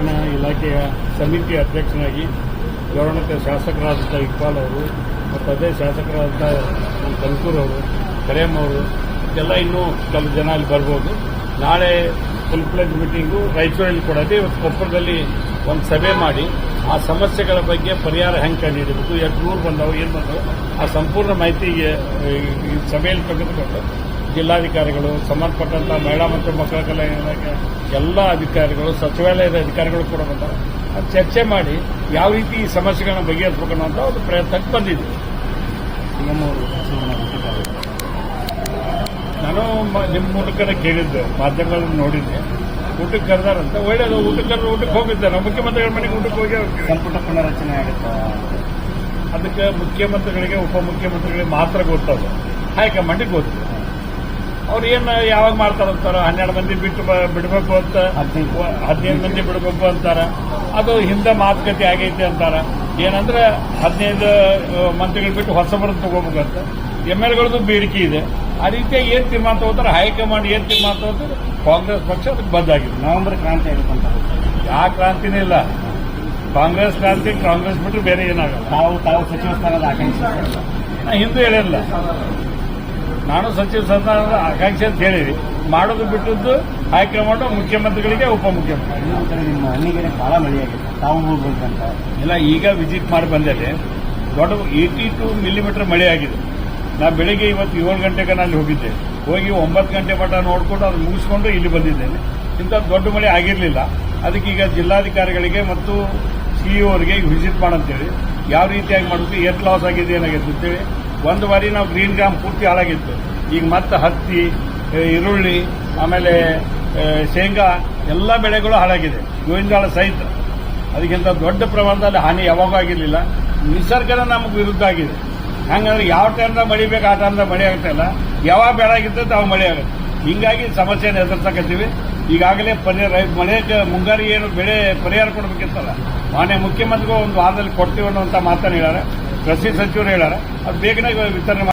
ಕಲ್ಯಾಣ ಇಲಾಖೆಯ ಸಮಿತಿ ಅಧ್ಯಕ್ಷನಾಗಿ ಗೌರವಕ್ಕೆ ಶಾಸಕರಾದಂಥ ಇಕ್ಬಾಲ್ ಅವರು ಮತ್ತು ಅದೇ ಶಾಸಕರಾದಂಥ ನಮ್ಮ ಅವರು, ಕರೇಮ್ ಅವರು ಎಲ್ಲ ಇನ್ನೂ ಕೆಲವು ಜನ ಅಲ್ಲಿ ಬರ್ಬೋದು. ನಾಳೆ ಫುಲ್ ಪ್ಲೇಜ್ ಮೀಟಿಂಗು ರಾಯಚೂರಲ್ಲಿ ಕೊಡೋದು ಇವತ್ತು ಕೊಪ್ಪಳದಲ್ಲಿ ಒಂದು ಸಭೆ ಮಾಡಿ ಆ ಸಮಸ್ಯೆಗಳ ಬಗ್ಗೆ ಪರಿಹಾರ ಹೆಂಗೆ ಕಂಡುಹಿಡಬೇಕು, ಎಷ್ಟು ದೂರ ಬಂದವು, ಏನು ಬಂದವು, ಆ ಸಂಪೂರ್ಣ ಮಾಹಿತಿಗೆ ಈ ಸಭೆಯಲ್ಲಿ ತೆಗೆದುಕೊಂಡು ಜಿಲ್ಲಾಧಿಕಾರಿಗಳು ಸಂಬಂಧಪಟ್ಟಂಥ ಮಹಿಳಾ ಮತ್ತು ಮಕ್ಕಳ ಕಲ್ಯಾಣ ಇಲಾಖೆ ಎಲ್ಲ ಅಧಿಕಾರಿಗಳು ಸಚಿವಾಲಯದ ಅಧಿಕಾರಿಗಳು ಕೂಡ ಬಂದರು. ಅದು ಚರ್ಚೆ ಮಾಡಿ ಯಾವ ರೀತಿ ಈ ಸಮಸ್ಯೆಗಳನ್ನ ಬಗೆಹರಿಸಬೇಕು ಅಂತ ಒಂದು ಪ್ರಯತ್ನಕ್ಕೆ ಬಂದಿದೆ ನಾನು ನಿಮ್ಮ ಮೂಲಕನೇ ಕೇಳಿದ್ದೆ ಮಾಧ್ಯಮಗಳನ್ನು ನೋಡಿದ್ದೆ. ಊಟಕ್ಕೆ ಕರೆದಾರಂತೆ. ಒಳ್ಳೆಯದು ಊಟಕ್ಕೆ ಕರೆದು ಊಟಕ್ಕೆ ಹೋಗಿದ್ದೆ ನಾವು ಮುಖ್ಯಮಂತ್ರಿಗಳ ಮನೆಗೆ ಊಟಕ್ಕೆ ಹೋಗಿ ಸಂಪುಟ ಪುನರಚನೆ ಆಗುತ್ತಾ? ಅದಕ್ಕೆ ಮುಖ್ಯಮಂತ್ರಿಗಳಿಗೆ ಉಪಮುಖ್ಯಮಂತ್ರಿಗಳಿಗೆ ಮಾತ್ರ ಗೊತ್ತದು. ಹೈಕಮಾಂಡಿಗೆ ಗೊತ್ತು ಅವ್ರು ಏನು ಯಾವಾಗ ಮಾಡ್ತಾರಂತಾರ ಹನ್ನೆರಡು ಮಂದಿ ಬಿಟ್ಟು ಬಿಡಬೇಕು ಅಂತ. ಹದಿನೈದು. ಮಂದಿ ಬಿಡಬೇಕು ಅಂತಾರ. ಅದು ಹಿಂದೆ ಮಾತುಕತೆ ಆಗೈತೆ ಅಂತಾರ. ಏನಂದ್ರೆ ಹದಿನೈದು ಮಂತ್ರಿಗಳು ಬಿಟ್ಟು ಹೊಸಬರನ್ನು ತಗೋಬೇಕಂತ. ಎಂ ಎಲ್ ಗಳದು ಬೇಡಿಕೆ ಇದೆ. ಆ ರೀತಿಯಾಗಿ ಏನ್ ತೀರ್ಮಾನ ತಗೋತಾರೆ? ಹೈಕಮಾಂಡ್ ಏನ್ ತೀರ್ಮಾನ ತಗೋತಾರೆ? ಕಾಂಗ್ರೆಸ್ ಪಕ್ಷ ಅದಕ್ಕೆ ಬದ್ದಾಗಿದೆ ನವೆಂಬರ್ ಕ್ರಾಂತಿ ಆಗುತ್ತಂತ ಯಾವ ಕ್ರಾಂತಿನೇ ಇಲ್ಲ. ಕಾಂಗ್ರೆಸ್ ಕ್ರಾಂತಿ ಕಾಂಗ್ರೆಸ್ ಬಿಟ್ಟರೆ ಬೇರೆ ಏನಾಗಲ್ಲ. ನಾವು ತಾವು ಸಚಿವ ಸ್ಥಾನದ ಆಕಾಂಕ್ಷಿ. ನಾ ಹಿಂದೂ ಹೇಳಿಲ್ಲ. ನಾನು ಸಚಿವ ಸಂಧಾನದ ಆಕಾಂಕ್ಷೆ ಅಂತ ಹೇಳಿರಿ ಮಾಡೋದು ಬಿಟ್ಟದ್ದು ಹೈಕಮಾಂಡ್ ಮುಖ್ಯಮಂತ್ರಿಗಳಿಗೆ ಉಪಮುಖ್ಯಮಂತ್ರಿ ನಿಮ್ಮ ಹಣ್ಣಿಗೆ ಬಹಳ ಮಳೆಯಾಗಿದೆ. ತಾವು ಹೋಗ್ಬೇಕಂತ. ಇಲ್ಲ ಈಗ ವಿಸಿಟ್ ಮಾಡಿ ಬಂದಲ್ಲಿ ದೊಡ್ಡ ಏಯ್ಟಿ ಟು ಮಿಲಿಮೀಟರ್ ಮಳೆ ಆಗಿದೆ. ನಾ ಬೆಳಿಗ್ಗೆ ಇವತ್ತು ಏಳು ಗಂಟೆಗೆ ನಾನು ಅಲ್ಲಿ ಹೋಗಿದ್ದೆ. ಹೋಗಿ ಒಂಬತ್ತು ಗಂಟೆ ಮಟ್ಟ ನೋಡಿಕೊಂಡು ಅದು ಮುಗಿಸ್ಕೊಂಡು ಇಲ್ಲಿ ಬಂದಿದ್ದೇನೆ. ಇಂಥ ದೊಡ್ಡ ಮಳೆ ಆಗಿರಲಿಲ್ಲ. ಅದಕ್ಕೆ ಈಗ ಜಿಲ್ಲಾಧಿಕಾರಿಗಳಿಗೆ ಮತ್ತು ಸಿಇಒ ಅವರಿಗೆ ವಿಸಿಟ್ ಮಾಡಂತೇಳಿ. ಯಾವ ರೀತಿಯಾಗಿ ಮಾಡಬೇಕು ಎಷ್ಟು ಲಾಸ್ ಆಗಿದೆ ಏನಾಗಿದೆ ಅಂತೇಳಿ ಒಂದು ಬಾರಿ ನಾವು ಗ್ರೀನ್ ಗ್ರಾಮ್ ಪೂರ್ತಿ ಹಾಳಾಗಿತ್ತು. ಈಗ ಮತ್ತೆ ಹತ್ತಿ ಈರುಳ್ಳಿ, ಆಮೇಲೆ ಶೇಂಗಾ, ಎಲ್ಲ ಬೆಳೆಗಳು ಹಾಳಾಗಿದೆ. ಗೋವಿಂದಾಳ ಸಹಿತ. ಅದಕ್ಕಿಂತ ದೊಡ್ಡ ಪ್ರಮಾಣದಲ್ಲಿ ಹಾನಿ ಯಾವಾಗೂ ಆಗಿರಲಿಲ್ಲ. ನಿಸರ್ಗನ ನಮಗೆ ವಿರುದ್ಧ ಆಗಿದೆ. ಹಂಗಂದ್ರೆ ಯಾವ ಟೈಮ್ದಾಗ ಮಳೆ ಬೇಕು ಆ ಟೈಮ್ದಾಗ ಮಳೆ ಆಗ್ತಾಯಿಲ್ಲ ಯಾವಾಗ ಬೆಳಗಿರ್ತೈತೆ ಅವಾಗ ಮಳೆ ಆಗುತ್ತೆ. ಹೀಗಾಗಿ ಸಮಸ್ಯೆಯನ್ನು ಎದುರಿಸಕತ್ತೀವಿ. ಈಗಾಗಲೇ ಪರಿಹಾರ ಮಳೆ ಮುಂಗಾರಿ ಏನು ಬೆಳೆ ಪರಿಹಾರ ಕೊಡಬೇಕಿತ್ತಲ್ಲ? ಮಾನ್ಯ ಮುಖ್ಯಮಂತ್ರಿಗೂ ಒಂದು ವಾರದಲ್ಲಿ ಕೊಡ್ತೀವಿ ಅನ್ನುವಂಥ ಮಾತನ್ನು ಹೇಳ್ಯಾರ. ಕೃಷಿ ಸಚಿವರು ಹೇಳಾರ ಅದು ಬೇಗನೆ ವಿತರಣೆ